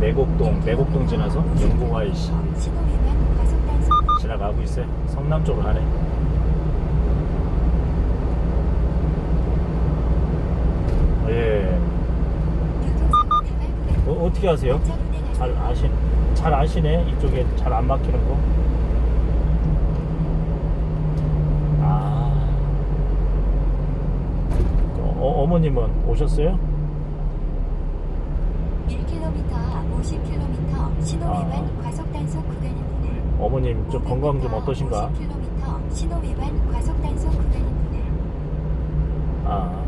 내곡동 내곡동 지나서 영국와이시 지나가고 있어요. 성남 쪽으로 가네. 예. 다발 구간 어, 어떻게 하세요? 운행하는 잘 아시 잘 아시네. 이쪽에 잘 안 막히는 거. 아. 어, 어머님은 오셨어요? 1km 앞 50km 신호 아. 위반 과속 단속 구간입니다. 어머님 좀 건강 좀 어떠신가? 50km 신호 위반 과속 단속 구간입니다. 아.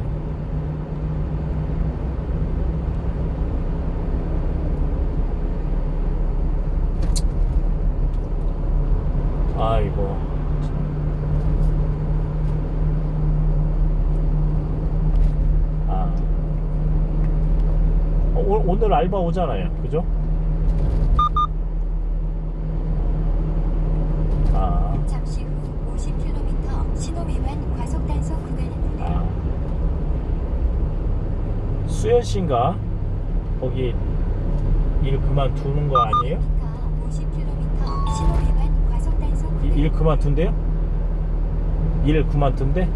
아이고. 아. 어, 오, 오늘 알바 오잖아요. 그죠? 아. 잠시 후 50km 신호 위반 과속 단속 구간입니다. 아. 수현 씨인가? 거기 일 그만두는 거 아니에요? 50km 신호 위반 과속 단속 이- 구간 일 그만둔대요? 일 그만둔대?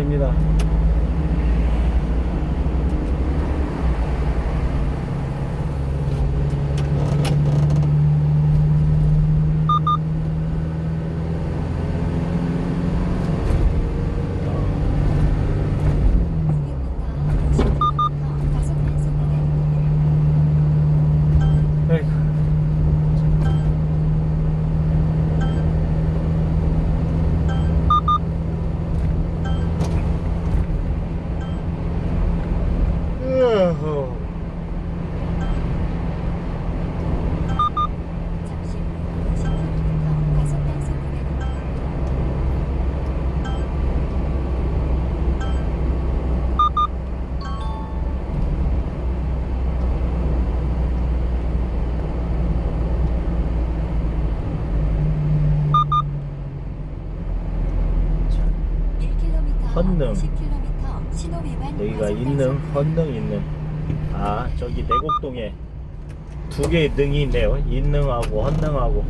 말입니다. 과속 단속 구간입니다. 아이고. 으흐. 잠시 후 50km 과속 단속 구간입니다. 자, 1km 헌능. 50km 신호 위반 여기가 있는 헌능 있는. 아 저기 내곡동에 두 개의 능이 있네요. 인능하고 헌능하고.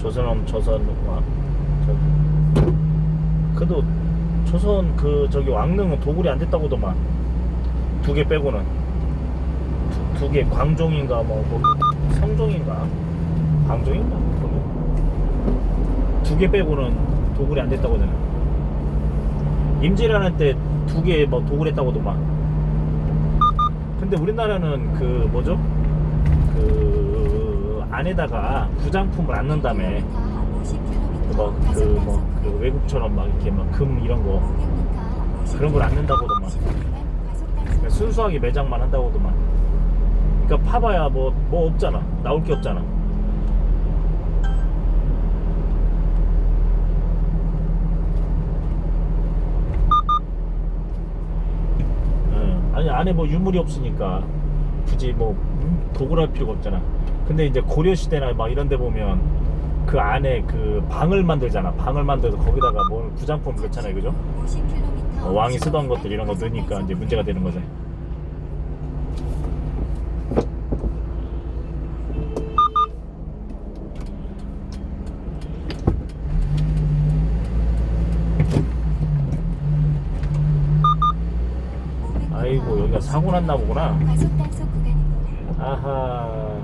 조선업 조선왕. 저기 그래도 조선 그 저기 왕릉은 도굴이 안 됐다고더만. 두 개 빼고는. 두 개 광종인가 뭐 거기 성종인가? 광종인가? 두개 빼고는 도굴이 안 됐다고 하잖아 임진왜란 때두 개 뭐 도굴 했다고도만 근데 우리나라는 그 뭐죠 그 안에다가 부장품을 안 넣는다며 50km 막그뭐 그 외국처럼 막 이렇게 막 금 이런 거 500m 그런 걸안 낸다고더만. 그냥 순수하게 매장만 한다고도만. 그러니까 파봐야 뭐뭐 없잖아. 나올 게 없잖아. 예, 아니 안에 뭐 유물이 없으니까 굳이 뭐 음, 도굴할 필요가 없잖아. 근데 이제 고려 시대나 막 이런 데 보면 그 안에 그 방을 만들잖아. 방을 만들어서 거기다가 뭐 구장품 넣잖아요. 그죠? 50km 어, 왕이 쓰던 것들 이런 거 넣으니까 이제 문제가 되는 거죠. 아이고, 여기가 사고 났나 보구나. 아하.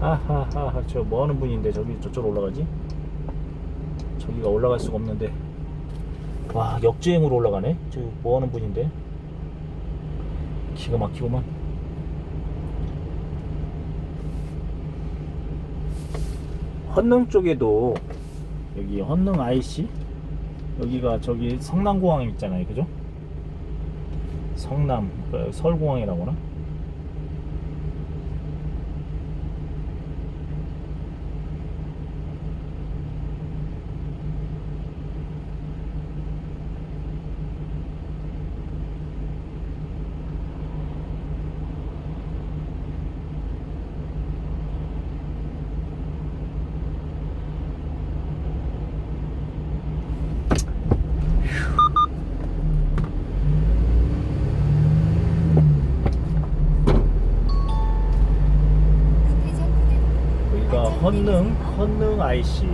아하하. 저 뭐 하는 분인데 저기 저쪽으로 올라가지? 저기가 올라갈 수가 없는데. 와, 역주행으로 올라가네? 저 뭐 하는 분인데? 기가 막히구만. 헌능 쪽에도 여기 헌능 IC 여기가 저기 성남공항 있잖아요, 그죠? 성남 그 서울공항이라고 하나? 급회전 구간입니다. 여기가 헌능 헌능 IC